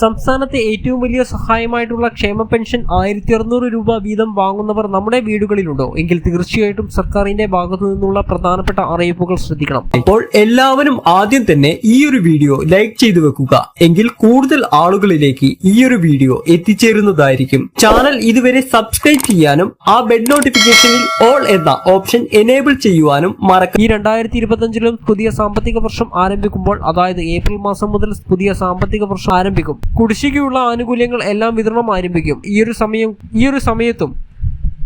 സംസ്ഥാനത്തെ ഏറ്റവും വലിയ സഹായമായിട്ടുള്ള ക്ഷേമ പെൻഷൻ ആയിരത്തി അറുന്നൂറ് രൂപ വീതം വാങ്ങുന്നവർ നമ്മുടെ വീടുകളിലുണ്ടോ? എങ്കിൽ തീർച്ചയായിട്ടും സർക്കാരിന്റെ ഭാഗത്തു നിന്നുള്ള പ്രധാനപ്പെട്ട അറിയിപ്പുകൾ ശ്രദ്ധിക്കണം. അപ്പോൾ എല്ലാവരും ആദ്യം തന്നെ ഈ ഒരു വീഡിയോ ലൈക്ക് ചെയ്തു വെക്കുക. എങ്കിൽ കൂടുതൽ ആളുകളിലേക്ക് ഈ ഒരു വീഡിയോ എത്തിച്ചേരുന്നതായിരിക്കും. ചാനൽ ഇതുവരെ സബ്സ്ക്രൈബ് ചെയ്യാനും ആ ബെഡ് നോട്ടിഫിക്കേഷനിൽ ഓൾ എന്ന ഓപ്ഷൻ എനേബിൾ ചെയ്യുവാനും മറക്കും ഈ രണ്ടായിരത്തി ഇരുപത്തഞ്ചിലും പുതിയ സാമ്പത്തിക വർഷം ആരംഭിക്കുമ്പോൾ അതായത് ഏപ്രിൽ മാസം മുതൽ പുതിയ സാമ്പത്തിക വർഷം ആരംഭിക്കും. കുടിശ്ശികയുള്ള ആനുകൂല്യങ്ങൾ എല്ലാം വിതരണം ആരംഭിക്കും. ഈ ഒരു സമയം ഈ ഒരു സമയത്തും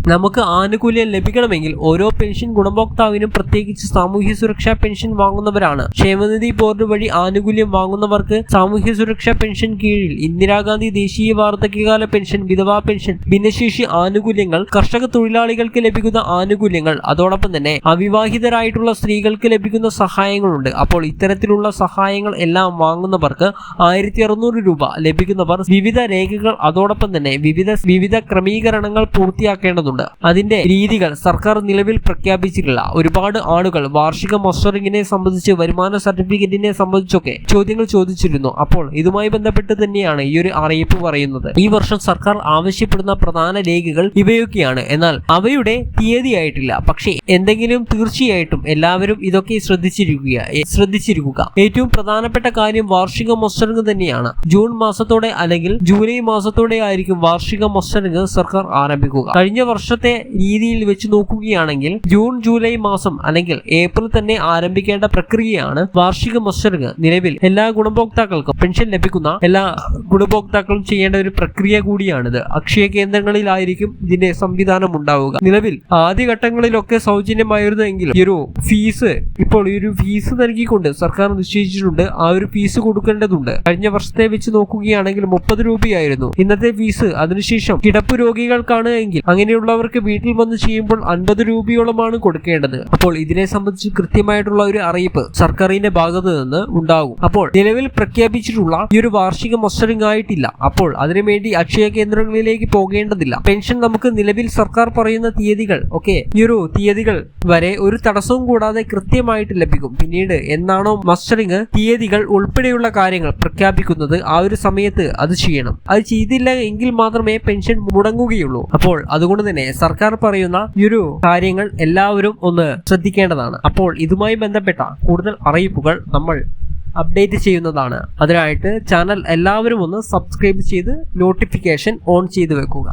നമുക്ക് ആനുകൂല്യം ലഭിക്കണമെങ്കിൽ ഓരോ പെൻഷൻ ഗുണഭോക്താവിനും പ്രത്യേകിച്ച് സാമൂഹ്യ സുരക്ഷാ പെൻഷൻ വാങ്ങുന്നവരാണ്. ക്ഷേമനിധി ബോർഡ് വഴി ആനുകൂല്യം വാങ്ങുന്നവർക്ക് സാമൂഹ്യ സുരക്ഷാ പെൻഷൻ കീഴിൽ ഇന്ദിരാഗാന്ധി ദേശീയ വാർദ്ധക്യകാല പെൻഷൻ വിധവാ പെൻഷൻ ഭിന്നശേഷി ആനുകൂല്യങ്ങൾ കർഷക തൊഴിലാളികൾക്ക് ലഭിക്കുന്ന ആനുകൂല്യങ്ങൾ അതോടൊപ്പം തന്നെ അവിവാഹിതരായിട്ടുള്ള സ്ത്രീകൾക്ക് ലഭിക്കുന്ന സഹായങ്ങളുണ്ട്. അപ്പോൾ ഇത്തരത്തിലുള്ള സഹായങ്ങൾ എല്ലാം വാങ്ങുന്നവർക്ക് ആയിരത്തി അറുന്നൂറ് രൂപ ലഭിക്കുന്നവർ വിവിധ രേഖകൾ അതോടൊപ്പം തന്നെ വിവിധ വിവിധ ക്രമീകരണങ്ങൾ പൂർത്തിയാക്കേണ്ടതുണ്ട്. അതിന്റെ രീതികൾ സർക്കാർ നിലവിൽ പ്രഖ്യാപിച്ചിട്ടുള്ള ഒരുപാട് ആളുകൾ വാർഷിക മസ്റ്ററിങ്ങിനെ സംബന്ധിച്ച് വരുമാന സർട്ടിഫിക്കറ്റിനെ സംബന്ധിച്ചൊക്കെ ചോദ്യങ്ങൾ ചോദിച്ചിരുന്നു. അപ്പോൾ ഇതുമായി ബന്ധപ്പെട്ട് തന്നെയാണ് ഈ ഒരു അറിയിപ്പ് പറയുന്നത്. ഈ വർഷം സർക്കാർ ആവശ്യപ്പെടുന്ന പ്രധാന രേഖകൾ ഇവയൊക്കെയാണ്. എന്നാൽ അവയുടെ തീയതി ആയിട്ടില്ല പക്ഷേ എന്തെങ്കിലും തീർച്ചയായിട്ടും എല്ലാവരും ഇതൊക്കെ ശ്രദ്ധിച്ചിരിക്കുക ശ്രദ്ധിച്ചിരിക്കുക. ഏറ്റവും പ്രധാനപ്പെട്ട കാര്യം വാർഷിക മസ്റ്ററിംഗ് തന്നെയാണ്. ജൂൺ മാസത്തോടെ അല്ലെങ്കിൽ ജൂലൈ മാസത്തോടെ ആയിരിക്കും വാർഷിക മസ്റ്ററിംഗ് സർക്കാർ ആരംഭിക്കുക. കഴിഞ്ഞ വർഷത്തെ രീതിയിൽ വെച്ച് നോക്കുകയാണെങ്കിൽ ജൂൺ ജൂലൈ മാസം അല്ലെങ്കിൽ ഏപ്രിൽ തന്നെ ആരംഭിക്കേണ്ട പ്രക്രിയയാണ് വാർഷിക മസ്റ്ററിംഗ് നിലവിൽ എല്ലാ ഗുണഭോക്താക്കൾക്കും പെൻഷൻ ലഭിക്കുന്ന എല്ലാ ഗുണഭോക്താക്കളും ചെയ്യേണ്ട ഒരു പ്രക്രിയ കൂടിയാണിത്. അക്ഷയ കേന്ദ്രങ്ങളിലായിരിക്കും ഇതിന്റെ സംവിധാനം ഉണ്ടാവുക. നിലവിൽ ആദ്യഘട്ടങ്ങളിലൊക്കെ സൗജന്യമായിരുന്നു എങ്കിലും ഈ ഒരു ഫീസ് ഇപ്പോൾ ഈ ഒരു ഫീസ് നൽകിക്കൊണ്ട് സർക്കാർ നിശ്ചയിച്ചിട്ടുണ്ട്. ആ ഒരു ഫീസ് കൊടുക്കേണ്ടതുണ്ട്. കഴിഞ്ഞ വർഷത്തെ വെച്ച് നോക്കുകയാണെങ്കിൽ മുപ്പത് രൂപയായിരുന്നു. ഇന്നത്തെ ഫീസ് അതിനുശേഷം കിടപ്പ് രോഗികൾക്കാണ് എങ്കിൽ അങ്ങനെയുള്ളവർക്ക് വീട്ടിൽ വന്ന് ചെയ്യുമ്പോൾ അൻപത് രൂപയോളമാണ് കൊടുക്കേണ്ടത്. അപ്പോൾ ഇതിനെ സംബന്ധിച്ച് കൃത്യമായിട്ടുള്ള ഒരു അറിയിപ്പ് സർക്കാരിന്റെ ഭാഗത്ത് നിന്ന് ഉണ്ടാകും. അപ്പോൾ നിലവിൽ പ്രഖ്യാപിച്ചിട്ടുള്ള ഈ ഒരു വാർഷിക മസ്റ്ററിംഗ് ആയിട്ടില്ല. അപ്പോൾ അതിനുവേണ്ടി അക്ഷയ കേന്ദ്രങ്ങളിലേക്ക് പോകേണ്ടതില്ല. പെൻഷൻ നമുക്ക് നിലവിൽ സർക്കാർ പറയുന്ന തീയതികൾ ഓക്കെ ഈ ഒരു തീയതികൾ വരെ ഒരു തടസ്സവും കൂടാതെ കൃത്യമായിട്ട് ലഭിക്കും. പിന്നീട് എന്നാണോ മസ്റ്ററിംഗ് തീയതികൾ ഉൾപ്പെടെയുള്ള കാര്യങ്ങൾ പ്രഖ്യാപിക്കുന്നത് ആ ഒരു സമയത്ത് അത് ചെയ്യണം. അത് ചെയ്തില്ല എങ്കിൽ മാത്രമേ പെൻഷൻ മുടങ്ങുകയുള്ളൂ. അപ്പോൾ അതുകൊണ്ട് തന്നെ സർക്കാർ പറയുന്ന ഈ ഒരു കാര്യങ്ങൾ എല്ലാവരും ഒന്ന് ശ്രദ്ധിക്കേണ്ടതാണ്. അപ്പോൾ ഇതുമായി ബന്ധപ്പെട്ട കൂടുതൽ അറിയിപ്പുകൾ നമ്മൾ അപ്ഡേറ്റ് ചെയ്യുന്നതാണ്. അതിനായിട്ട് ചാനൽ എല്ലാവരും ഒന്ന് സബ്സ്ക്രൈബ് ചെയ്ത് നോട്ടിഫിക്കേഷൻ ഓൺ ചെയ്ത് വെക്കുക.